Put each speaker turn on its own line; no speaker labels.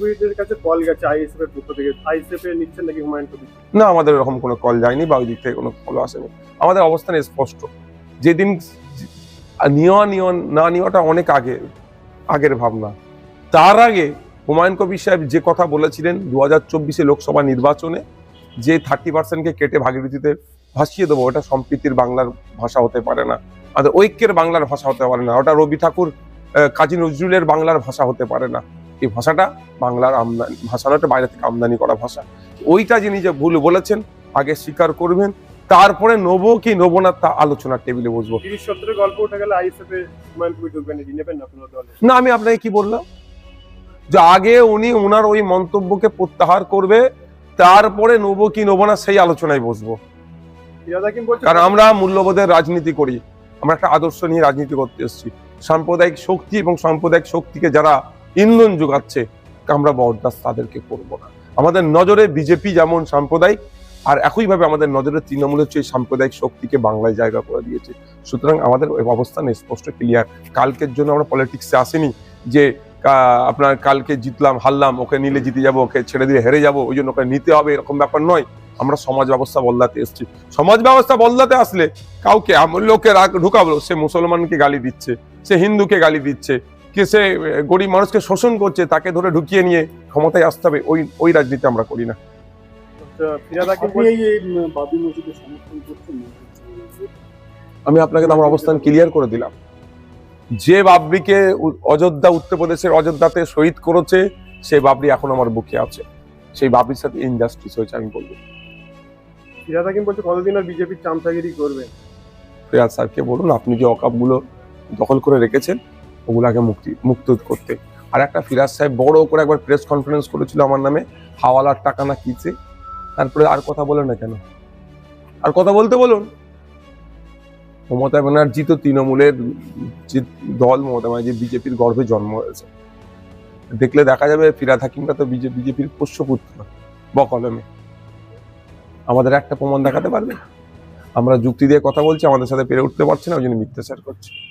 কবিরের কাছে কল গেছে আইএসএফ এর পক্ষ থেকে। আইএসএফ এর নিচ্ছেন নাকি হুমায়ুন কবির?
না, আমাদের এরকম কোনো কল যায়নি বা ওই দিক থেকে কোনো কল আসেনি। আমাদের অবস্থান স্পষ্ট। যেদিন নেওয়া নেওয়া, না নেওয়াটা অনেক আগে, আগের ভাবনা। তার আগে হুমায়ুন কবির সাহেব যে কথা বলেছিলেন দু হাজার চব্বিশে লোকসভা নির্বাচনে, যে থার্টি পার্সেন্টকে কেটে ভাগীরথীতে ভাসিয়ে দেবো, ওটা সম্প্রীতির বাংলার ভাষা হতে পারে না। আমাদের ঐক্যের বাংলার ভাষা হতে পারে না। ওটা রবি ঠাকুর কাজী নজরুলের বাংলার ভাষা হতে পারে না। এই ভাষাটা বাংলার আমদানি ভাষা না এটা বাইরে থেকে আমদানি করা ভাষা। ওইটা যিনি যে ভুল বলেছেন আগে স্বীকার করবেন তারপরে নেব কি নেব না তা আলোচনার টেবিলে বসবো।
না
আমি আপনাকে কি বললাম? যে আগে উনি ওনার ওই মন্তব্যকে প্রত্যাহার করবে তারপরে নেব কি নেব না সেই আলোচনায় বসবো। কারণ আমরা মূল্যবোধের রাজনীতি করি। আমরা একটা আদর্শ নিয়ে রাজনীতি করতে এসেছি। সাম্প্রদায়িক শক্তি এবং সাম্প্রদায়িক শক্তিকে যারা ইন্ধন যোগাচ্ছে আমরা বরদাস্ত তাদেরকে করব না। আমাদের নজরে বিজেপি যেমন সাম্প্রদায়িক, আর একইভাবে আমাদের নজরে তৃণমূল হচ্ছে এই সাম্প্রদায়িক শক্তিকে বাংলায় জায়গা করে দিয়েছে। সুতরাং আমাদের অবস্থান স্পষ্ট ক্লিয়ার কালকের জন্য আমরা পলিটিক্সে আসিনি যে আপনার কালকে জিতলাম, হারলাম, ওকে নিলে জিতে যাব, ওকে ছেড়ে দিয়ে হেরে যাব, ওই জন্য ওকে নিতে হবে, এরকম ব্যাপার নয়। আমরা সমাজ ব্যবস্থা বদলাতে এসেছি। সমাজ ব্যবস্থা বদলাতে আসলে কাউকে লোকে ঢুকাবো, সে মুসলমানকে গালি দিচ্ছে, সে হিন্দুকে গালি দিচ্ছে কে সে গরিব মানুষকে শোষণ করছে তাকে ধরে ঢুকিয়ে নিয়ে ক্ষমতায় আসতে হবে ওই ওই রাজনীতি আমরা করি না।
আচ্ছা, ফিরাদ?
আমি আপনাকে আমার অবস্থান ক্লিয়ার করে দিলাম। যে বাবরিকে অযোধ্যা উত্তরপ্রদেশের অযোধ্যাতে শহীদ করেছে সেই বাবরি এখন আমার বুকে আছে। সেই বাবরির সাথে ইনজাস্টিস হয়েছে আমি বলব।
ফিরাদ হাকিম বলছে কতদিন আর বিজেপির চামচাগিরি করবে?
ফিরাজ স্যারকে বলুন আপনি যে অকাপগুলো দখল করে রেখেছেন? ওগুলাকে মুক্তি, মুক্ত করতে। আর একটা ফিরাজ সাহেব বড় করে একবার প্রেস কনফারেন্স করেছিল আমার নামে, হাওয়ালার টাকা না কিছে তারপরে আর কথা বলে না কেন? আর কথা বলতে বলুন। মমতা ব্যানার্জি তো তৃণমূলের যে দল, মমতা ব্যানার্জি বিজেপির গর্ভে জন্ম হয়েছে। দেখলে দেখা যাবে ফিরাদ হাকিমটা তো বিজেপির পোষ্যপুত্র বকলমে। আমাদের একটা প্রমাণ দেখাতে পারবে? আমরা যুক্তি দিয়ে কথা বলছি, আমাদের সাথে পেরে উঠতে পারছি না, ওই জন্য মিথ্যাচার করছে।